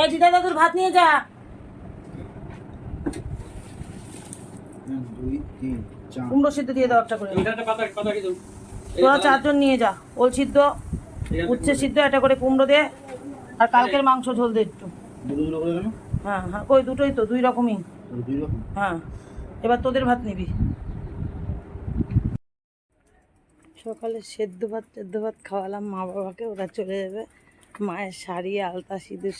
এই দিদা দাদুর ভাত নিয়ে যা। কুমড়ো সিদ্ধ দিয়ে দাও একটা করে? তোরা? চারজন নিয়ে যা ওল সিদ্ধ উচ্ছে সিদ্ধ একটা করে কুমড়ো দে আর কালকের মাংস ঝোল দে একটু। দুটো দুটো করে কেন? হ্যাঁ হ্যাঁ ওই দুটোই তো দুই রকমই। ওই দুই রকম? হ্যাঁ এবার তোদের ভাত নিবি। সকালে সেদ্ধ ভাত সেদ্ধ ভাত খাওয়ালাম মা বাবাকে ওরা চলে যাবে। মায়ের শাড়ি আলতা সিঁদুর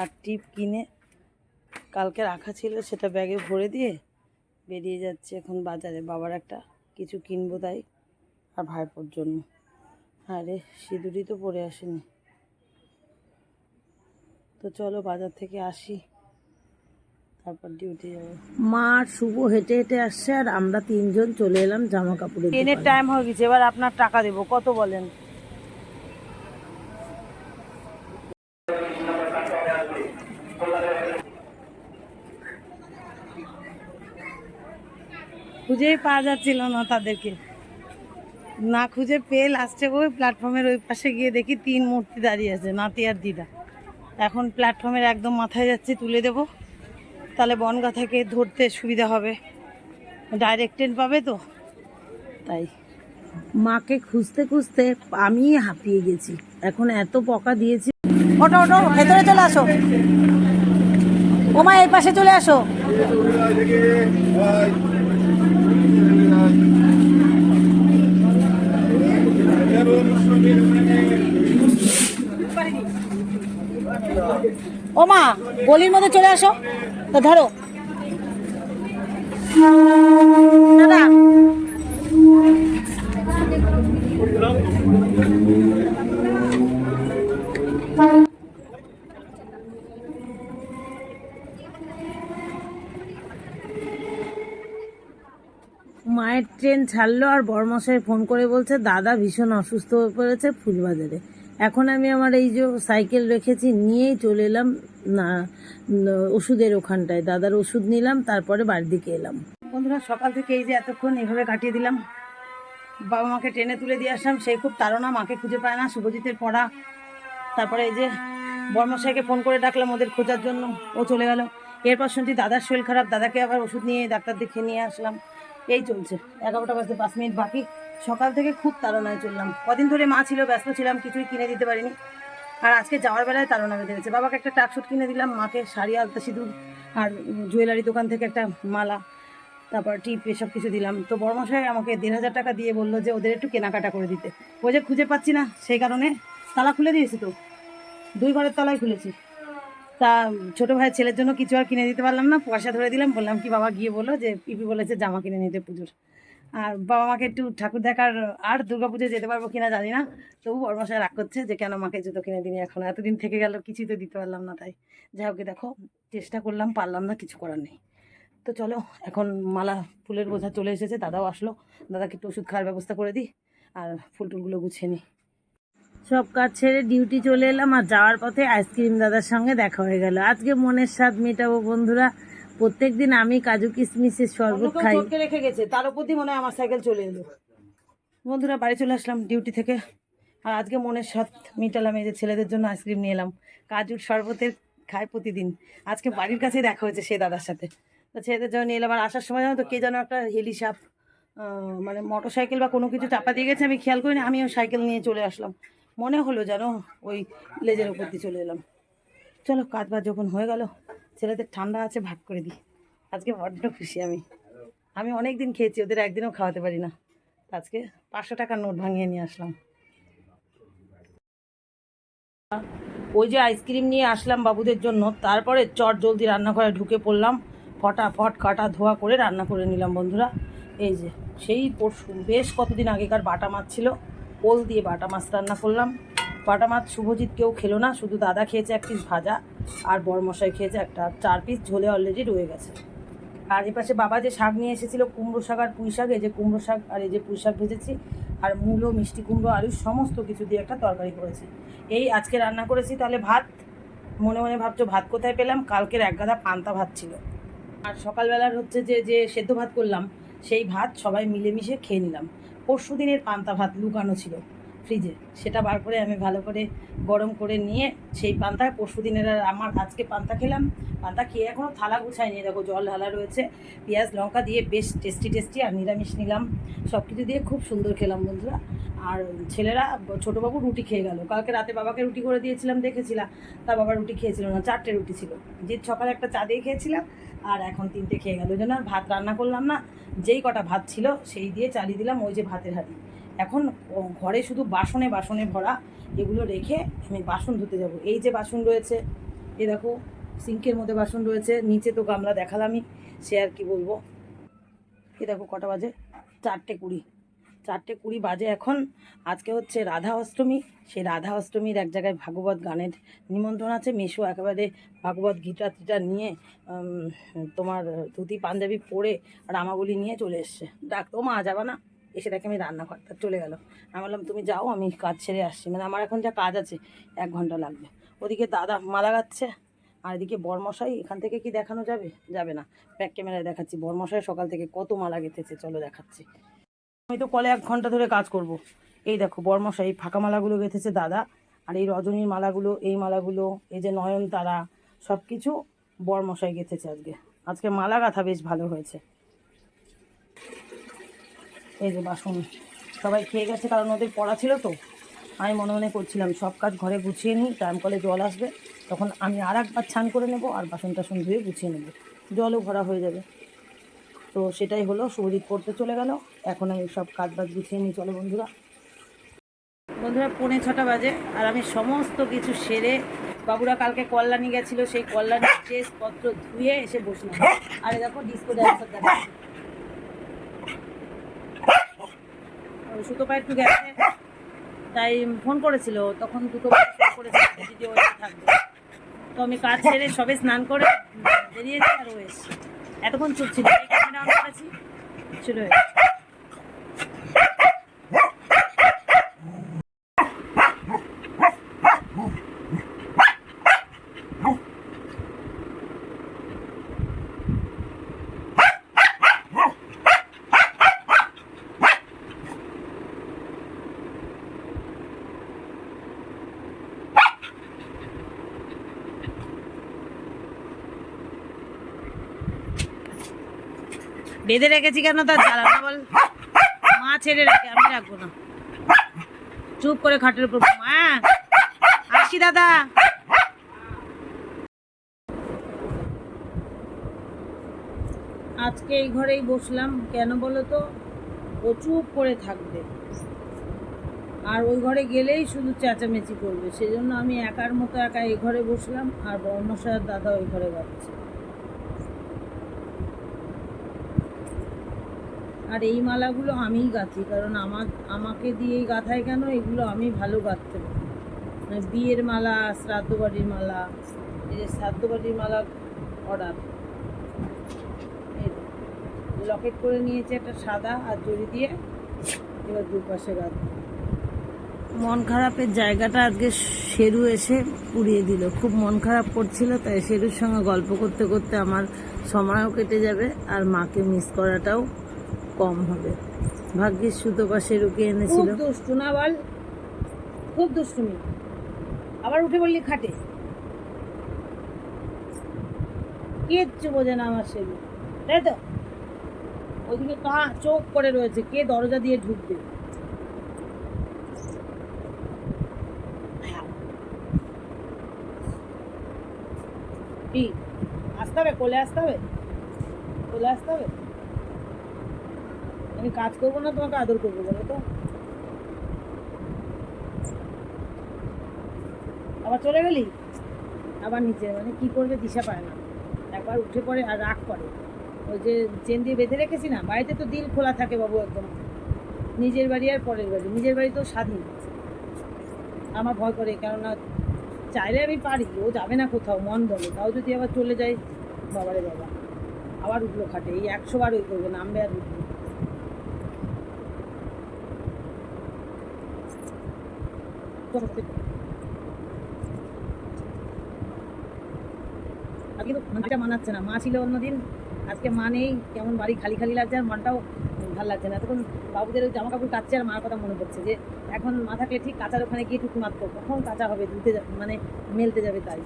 আর টিপ কিনে কালকে রাখা ছিল সেটা ব্যাগে ভরে দিয়ে বেরিয়ে যাচ্ছে এখন বাজারে। বাবার একটা কিছু কিনবো তাই আর ভাইপোর জন্য। আরে সিঁদুরই তো পরে আসেনি। তো চলো বাজার থেকে আসি তারপর ডিউটি যাব। মা আর শুভ হেঁটে হেঁটে আসছে আর আমরা তিনজন চলে এলাম জামা কাপড়ের ট্রেনের টাইম হয়ে গেছে এবার আপনার টাকা দেবো কত বলেন? খুঁজেই পাওয়া যাচ্ছিল না তাদেরকে। না খুঁজে পেয়ে লাস্টে ওই প্ল্যাটফর্মের ওই পাশে গিয়ে দেখি তিন মূর্তি দাঁড়িয়ে আছে নাতি আর দিদা। এখন প্ল্যাটফর্মের একদম মাথায় যাচ্ছি তুলে দেব। তাহলে বনগা থেকে ধরতে সুবিধা হবে। ডাইরেক্ট ট্রেন পাবে তো? তাই। মাকে খুঁজতে খুঁজতে আমি হাঁপিয়ে গেছি। এখন এত পকা দিয়েছি। ওটো ওটো ভেতরে চলে আসো। ওমা এই পাশে চলে আসো। ওমা গলির মধ্যে চলে আসো। তা ধরো। দাদা। মায়ের ট্রেন ছাড়লো আর বরমশাই ফোন করে বলছে, দাদা ভীষণ অসুস্থ হয়ে পড়েছে ফুলবাজারে। এখন আমি আমার এই যে সাইকেল রেখেছি, নিয়েই চলে এলাম, না ওষুধের ওখানটায়। দাদার ওষুধ নিলাম, তারপরে বাড়ির দিকে এলাম। বন্ধুরা, সকাল থেকে এই যে এতক্ষণ এভাবে কাটিয়ে দিলাম। বাবা মাকে ট্রেনে তুলে দিয়ে আসলাম সেই খুব তাড়না, মাকে খুঁজে পায় না, শুভজিতের পড়া। তারপরে এই যে বর্মশাইকে ফোন করে ডাকলাম ওদের খোঁজার জন্য, ও চলে গেল। এরপর শুনছি দাদার শরীর খারাপ, দাদাকে আবার ওষুধ নিয়ে ডাক্তার দেখিয়ে নিয়ে আসলাম। এই চলছে। এগারোটা বাজতে পাঁচ মিনিট বাকি। সকাল থেকে খুব তাড়নায় চললাম। কদিন ধরে মা ছিল, ব্যস্ত ছিলাম, কিছুই কিনে দিতে পারিনি। আর আজকে যাওয়ার বেলায় তাড়না বেঁধে গেছে। বাবাকে একটা টাকশুট কিনে দিলাম, মাকে শাড়ি, আলতা সিঁদুর আর জুয়েলারি দোকান থেকে একটা মালা, তারপর টিপ এসব কিছু দিলাম। তো বড়মশাই আমাকে দেড় হাজার টাকা দিয়ে বলল যে ওদের একটু কেনাকাটা করে দিতে। ও যে খুঁজে পাচ্ছি না, সেই কারণে তালা খুলে দিয়েছি তো। দুই ঘরের তলায় খুলেছি। তা ছোটো ভাইয়ের ছেলের জন্য কিছু আর কিনে দিতে পারলাম না। পয়সা ধরে দিলাম, বললাম কি, বাবা গিয়ে বলল যে, পিপি বলেছে জামা কিনে নিতে পুজোর। আর বাবা মাকে একটু ঠাকুর দেখার, আর দুর্গা পুজো যেতে পারব কিনা জানি না। তবু বড়মশাই রাগ করছে যে, কেন মাকে জুতো কিনে দিনি এখন? এতদিন থেকে গেল, কিছুই তো দিতে পারলাম না তাই। যাই হোক, দেখো, চেষ্টা করলাম, পারলাম না, কিছু করার নেই। তো চলো, এখন মালা, ফুলের বোঝা চলে এসেছে, দাদাও আসলো। দাদাকে একটু ওষুধ খাওয়ার ব্যবস্থা করে দিই, আর ফুল টুলগুলো গুছিয়ে নিই। সব কাজ ছেড়ে ডিউটি চলে এলাম আর যাওয়ার পথে আইসক্রিম দাদার সঙ্গে দেখা হয়ে গেল। আজকে মনের স্বাদ মেটাবো বন্ধুরা। প্রত্যেক দিন আমি কাজু কিশমিশের শরবত খাই। রেখে গেছে তার উপর দিয়ে মনে হয় আমার সাইকেল চলে এলো। বন্ধুরা বাড়ি চলে আসলাম ডিউটি থেকে। আর আজকে মনের সাথ মিটালাম এই যে ছেলেদের জন্য আইসক্রিম নিয়ে এলাম। কাজুর শরবতের খায় প্রতিদিন। আজকে বাড়ির কাছে দেখা হয়েছে সে দাদার সাথে। তো ছেলেদের জন্য নিয়ে এলাম। আর আসার সময় জানো তো কে যেন একটা হেলি সাপ মানে মোটর সাইকেল বা কোনো কিছু চাপা দিয়ে গেছে আমি খেয়াল করিনি আমিও সাইকেল নিয়ে চলে আসলাম। মনে হলো যেন ওই লেজের উপর দিয়ে চলে এলাম। চলো, কাজ বাজ যখন হয়ে গেল, ছেলেদের ঠান্ডা আছে, ভাগ করে দিই। আজকে বড্ড খুশি আমি। আমি অনেক দিন খেয়েছি, ওদের একদিনও খাওয়াতে পারি না। আজকে পাঁচশো টাকার নোট ভাঙিয়ে নিয়ে আসলাম। ওই যে আইসক্রিম নিয়ে আসলাম বাবুদের জন্য, তারপরে চট জলদি রান্নাঘরে ঢুকে পড়লাম। ফটাফট কাটা ধোয়া করে রান্না করে নিলাম, বন্ধুরা। এই যে, সেই পরশু, বেশ কতদিন আগেকার বাটা মাছ ছিল। ওল দিয়ে বাটা মাছ রান্না করলাম। বাটা মাছ শুভজিৎ কেউ খেলো না, শুধু দাদা খেয়েছে এক পিস ভাজা আর বড়মশাই খেয়েছে একটা চার পিস ঝোলে অলরেডি রয়ে গেছে। আর এই পাশে বাবা যে শাক নিয়ে এসেছিল, কুমড়ো শাক আর পুঁই শাক, এই যে কুমড়ো শাক আর এই যে পুঁই শাক ভেজেছি, আর মূলো, মিষ্টি কুমড়ো, আলু সমস্ত কিছু দিয়ে একটা তরকারি করেছি। এই আজকে রান্না করেছি তাহলে ভাত? মনে মনে ভাবছ ভাত কোথায় পেলাম? কালকের এক গাদা পান্তা ভাত ছিল। আর সকালবেলার হচ্ছে যে যে সেদ্ধ ভাত করলাম, সেই ভাত সবাই মিলেমিশে খেয়ে নিলাম। পরশু দিনের পান্তা ভাত লুকানো ছিল। ফ্রিজে সেটা বার করে আমি ভালো করে গরম করে নিয়ে সেই পান্তা, পরশু দিনের আমার আজকে পান্তা খেলাম। পান্তা খেয়ে এখনও থালা গুছাইনি দেখো জল ঢালা রয়েছে। পেঁয়াজ, লঙ্কা দিয়ে বেশ টেস্টি টেস্টি আর নিরামিষ নিলাম। সব কিছু দিয়ে খুব সুন্দর খেলাম বন্ধুরা। আর ছেলেরা, ছোটোবাবু রুটি খেয়ে গেল। কালকে রাতে বাবাকে রুটি করে দিয়েছিলাম দেখেছিলাম তা বাবা রুটি খেয়েছিল না, চারটে রুটি ছিল। যে সকালে একটা চা দিয়ে খেয়েছিলাম আর এখন তিনটে খেয়ে গেল। ওই জন্য আর ভাত রান্না করলাম না। যেই কটা ভাত ছিল, সেই দিয়ে চালিয়ে দিলাম ওই যে ভাতের হাঁড়ি। এখন ঘরে শুধু বাসনে বাসনে ভরা, এগুলো রেখে আমি বাসন ধুতে যাব। এই যে বাসন রয়েছে, এ দেখো, সিঙ্কের মধ্যে বাসন রয়েছে, নিচে তো গামলা দেখালামই, সে আর কি বলব? এ দেখো, কটা বাজে? চারটে কুড়ি। চারটে কুড়ি বাজে এখন, আজকে হচ্ছে রাধা অষ্টমী, সেই রাধা অষ্টমীর এক জায়গায় ভাগবত গানের নিমন্ত্রণ আছে, মেশো একেবারে ভাগবত গিটার টিটার নিয়ে তোমার ধুতি পাঞ্জাবি পরে রামাবলি নিয়ে চলে এসছে। ডাকতো মা, যাবা না। এসে দেখে আমি রান্না করতে চলে গেল। আমি বললাম, তুমি যাও, আমি কাজ ছেড়ে আসছি। মানে আমার এখন যা কাজ আছে, এক ঘণ্টা লাগবে। ওদিকে দাদা মালা গাচ্ছে, আর এদিকে বরমশাই, এখান থেকে কি দেখানো যাবে? যাবে না। ব্যাক ক্যামেরায় দেখাচ্ছি। বরমশাই সকাল থেকে কত মালা গেঁথেছে, চলো দেখাচ্ছি। আমি তো কলে এক ঘণ্টা ধরে কাজ করব। এই দেখো, বর্মশাই ফাঁকা মালাগুলো গেঁথেছে দাদা, আর এই রজনীর মালাগুলো, এই মালাগুলো, এই যে নয়নতারা সব কিছু বর্মশাই গেঁথেছে আজকে। আজকে মালা গাঁথা বেশ ভালো হয়েছে। এই যে বাসন সবাই খেয়ে গেছে, কারণ ওদের পড়া ছিল তো। আমি মনে মনে করছিলাম, সব কাজ ঘরে গুছিয়ে নিই টাইম কলে জল আসবে। তখন আমি আর একবার ছান করে নেব আর বাসন টাসন ধুয়ে গুছিয়ে নেব। জলও ভরা হয়ে যাবে। তো সেটাই হলো, শুভজিৎ পড়তে চলে গেল। এখন আমি সব কাজ বাজ গুছিয়ে নিই, চলো বন্ধুরা। বন্ধুরা, পৌনে ছটা বাজে আর আমি সমস্ত কিছু সেরে বাবুরা কালকে কল্যাণী গেছিল, সেই কল্যাণীর ড্রেসপত্র ধুয়ে এসে বসলাম। আরে দেখো ডিস্কো ড্যান্সার দেখা সুতো পায়ে একটু গেছে, তাই ফোন করেছিল, তখন দুটো ফোন করেছিল, দিদি ওই থাকবে। তো আমি কাজ ছেড়ে সবে স্নান করে বেরিয়েছি আর ও এসছি। এতক্ষণ চুপ ছিল ক্যামেরা অন করেছি ছিল বেঁধে রেখেছি কেন তার জ্বালা না বল? মা ছেড়ে রেখে, আমি রাখব না। চুপ করে খাটের উপর মা, আসি দাদা। আজকে এই ঘরেই বসলাম, কেন বলো তো? ও চুপ করে থাকবে। আর ওই ঘরে গেলেই শুধু চেঁচামেচি করবে। সেজন্য আমি একার মতো একা এই ঘরে বসলাম, আর বর্মশার দাদা ওই ঘরে যাচ্ছে আর এই মালাগুলো আমিই গাঁথি, কারণ আমার, আমাকে দিয়েই গাঁথায় কেন? এগুলো আমি ভালো গাঁথতে পারি মানে বিয়ের মালা শ্রাদ্ধ বাড়ির মালা, এই যে শ্রাদ্ধ বাড়ির মালা অর্ডার লকেট করে নিয়েছে একটা সাদা আর জড়ি দিয়ে এবার দুপাশে গাঁথ মন খারাপের জায়গাটা আজকে শেরু এসে পুড়িয়ে দিল। খুব মন খারাপ করছিল, তাই শেরুর সঙ্গে গল্প করতে করতে আমার সময়ও কেটে যাবে আর মাকে মিস করাটাও কম হবে। ভাগ্যিস সুতো বা শেরুকে এনেছিল। দুষ্টু না বল? খুব দুষ্টুমি। আবার উঠে খাটে। আমার শেরু তাই তো। ওইদিকে কা চোখ করে রয়েছে, কে দরজা দিয়ে ঢুকবে? কি? আসতে হবে, কোলে আসতে হবে? কোলে আসতে হবে? আমি কাজ করব না, তোমাকে আদর করব বলো তো? আবার চলে গেলি? আবার নিচে মানে কি করবে দিশা পায় না। একবার উঠে পড়ে আর রাগ করে। ওই যে চেন দিয়ে বেঁধে রেখেছি না, বাড়িতে তো দিল খোলা থাকে বাবু একদম। নিজের বাড়ি আর পরের বাড়ি, নিজের বাড়ি তো স্বাধীন। আমার ভয় করে, কেননা চাইলে আমি পারি, ও যাবে না কোথাও, মন বলে। তাও যদি আবার চলে যাই বাবারে বাবা। আবার উঠল খাটে, এই একশো বার ওই করবে, নামবে আর উঠবে আজকে তো মাটা মানাচ্ছে না। মা ছিল অন্যদিন, আজকে মা নেই, কেমন বাড়ি খালি খালি লাগছে, আর মনটাও ভালো লাগছে না। তখন বাবুদের জামা কাপড় কাচ্ছে, আর মার কথা মনে পড়ছে যে, এখন না থাকলে ঠিক কাঁচার ওখানে গিয়ে টুকু মারতো। কখন কাঁচা হবে, ধুতে মানে মেলতে যাবে তাই।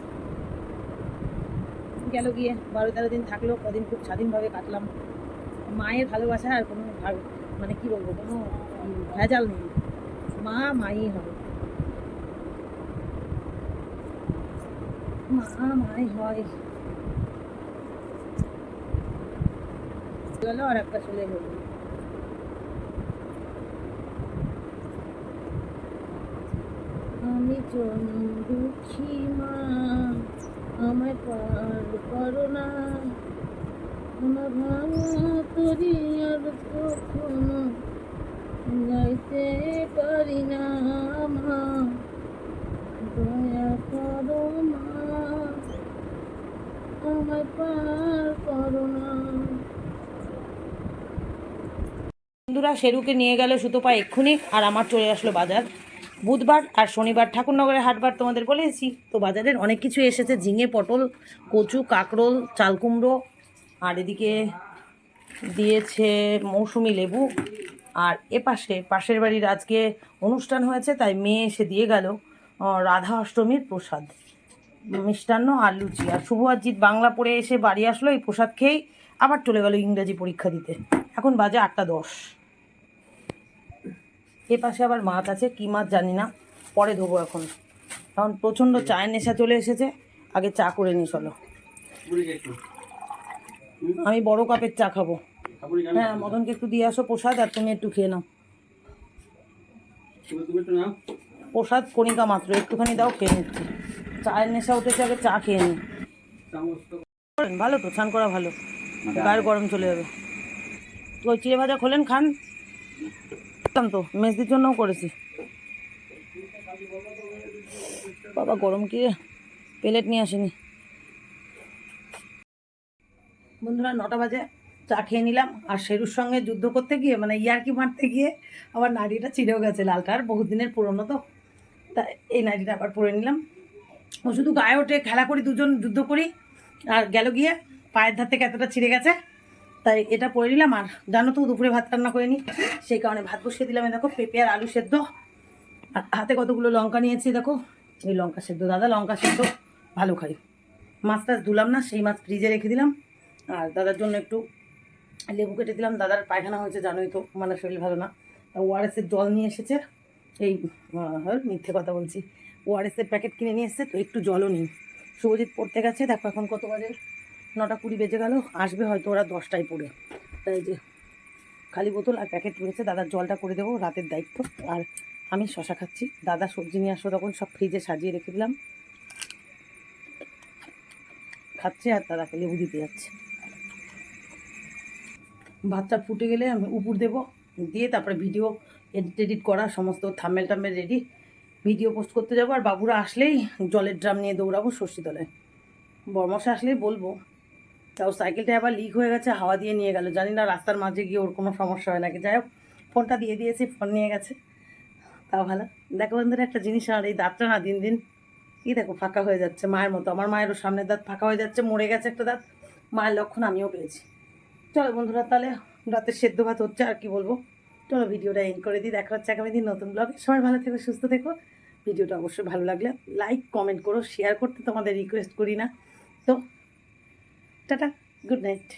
গেল গিয়ে, বারো তেরো দিন থাকল, কদিন খুব স্বাধীনভাবে কাটলাম। মায়ের ভালোবাসা আর কোনো মানে কি বলব, কোনো ভেজাল নেই। মা মাই হবে। মা মাই হয় আমি দুঃখী মা আমায় পার করো না আমার ভাঙা তরি আর কখনো যাইতে পারি না মা দয়া করো মা পার করো বন্ধুরা শেরুকে নিয়ে গেল সুতোপা এক্ষুনি, আর আমার চলে আসলো বাজার। বুধবার আর শনিবার ঠাকুরনগরের হাটবার তোমাদের বলেছি তো বাজারের অনেক কিছু এসেছে, ঝিঙে, পটল, কচু, কাকরোল চালকুমড়ো আর এদিকে দিয়েছে মৌসুমি লেবু। আর এপাশে, পাশের বাড়ির আজকে অনুষ্ঠান হয়েছে, তাই মেয়ে এসে দিয়ে গেল রাধা অষ্টমীর প্রসাদ। মিষ্টান্ন আর লুচি। আর শুভ আজিৎ বাংলা পড়ে এসে বাড়ি আসলো এই প্রসাদ খেয়েই আবার চলে গেল ইংরেজি পরীক্ষা দিতে। এখন বাজে আটটা দশ। এ পাশে আবার মাছ আছে কী মাছ জানি না পরে ধোবো এখন। কারণ প্রচণ্ড চায়ের নেশা চলে এসেছে আগে চা করে নিয়ে চলো। আমি বড় কাপের চা খাব। হ্যাঁ মদনকে একটু দিয়ে আসো প্রসাদ আর তুমি একটু খেয়ে নাও। প্রসাদ কণিকা মাত্র একটুখানি দাও খেয়ে নিচ্ছি। চায়ের নেশা উঠেছে, আগে চা খেয়ে নি। ভালো তো, স্নান করা ভালো। গায়ের গরম চলে যাবে। তো ওই চিড়ে ভাজা খোলেন, খান। তো, মেজদির জন্যও করেছি। বাবা, গরম কি প্লেট নিয়ে আসেনি। বন্ধুরা, নটা বাজে, চা খেয়ে নিলাম। আর শেরুর সঙ্গে যুদ্ধ করতে গিয়ে মানে ইয়ারকি মারতে গিয়ে আবার নাড়িটা ছিঁড়েও গেছে লালটা। আর বহুত দিনের পুরনো তো। তা, এই নাড়িটা আবার পরে নিলাম। ও শুধু গায়ে ওঠে, খেলা করি, দুজন যুদ্ধ করি। আর গেল গিয়ে পায়ের ধার থেকে এতটা ছিঁড়ে গেছে। তাই এটা পরে নিলাম। আর জানো তো, দুপুরে ভাত রান্না করে নিই সেই কারণে ভাত বসিয়ে দিলাম। দেখো, পেঁপে আর আলু সেদ্ধ। আর হাতে কতগুলো লঙ্কা নিয়েছি, দেখো। এই লঙ্কা সেদ্ধ, দাদা, লঙ্কা সেদ্ধ। ভালো খাই। মাছ টাছ ধুলাম না, সেই মাছ ফ্রিজে রেখে দিলাম। আর দাদার জন্য একটু লেবু কেটে দিলাম। দাদার পায়খানা হয়েছে, জানোই তো মানে শরীর ভালো না। ওআরএসের জল নিয়ে এসেছে। এই মিথ্যে কথা বলছি। ওআরএসের প্যাকেট কিনে নিয়ে এসেছে, তো একটু জলও নিই। শুভজিৎ পড়তে গেছে, দেখো এখন কত বাজে, নটা কুড়ি বেজে গেল, আসবে হয়তো ওরা দশটায় পড়ে। তাই যে খালি বোতল আর প্যাকেট রয়েছে, দাদার জলটা করে দেবো, রাতের দায়িত্ব। আর আমি শশা খাচ্ছি। দাদা সবজি নিয়ে আসো, তখন সব ফ্রিজে সাজিয়ে রেখে দিলাম। খাচ্ছে আর দাদাকে লেবু দিতে যাচ্ছে। ভাতটা ফুটে গেলে আমি উপর দেবো, দিয়ে তারপরে ভিডিও এডিট এডিট করা, সমস্ত থামেল টামেল রেডি ভিডিও পোস্ট করতে যাব, আর বাবুরা আসলেই জলের ড্রাম নিয়ে দৌড়াবো ষষ্ঠীতলায় বর্মশা আসলেই বলব, তাও সাইকেলটা আবার লিক হয়ে গেছে, হাওয়া দিয়ে নিয়ে গেল। জানি না রাস্তার মাঝে গিয়ে ওর কোনো সমস্যা হয় নাকি। যাই হোক, ফোনটা দিয়ে দিয়েছি, ফোন নিয়ে গেছে। তাও ভালো। দেখো বন্ধুরা, একটা জিনিস, আর এই দাঁতটা না দিন দিন কি দেখো ফাঁকা হয়ে যাচ্ছে মায়ের মতো। আমার মায়েরও সামনের দাঁত ফাঁকা হয়ে যাচ্ছে, মরে গেছে একটা দাঁত। মায়ের লক্ষণ আমিও পেয়েছি। চলো বন্ধুরা, তাহলে রাতের সেদ্ধ ভাত হচ্ছে, আর কি বলব? চলো ভিডিওটা এন্ড করে দিই। দেখা হচ্ছে আগামী দিন নতুন ব্লগে সবাই ভালো থেকো, সুস্থ থেকো। ভিডিওটা অবশ্যই ভালো লাগলে লাইক কমেন্ট করো শেয়ার করতে তোমাদের রিকোয়েস্ট করি না। তো, টাটা গুড নাইট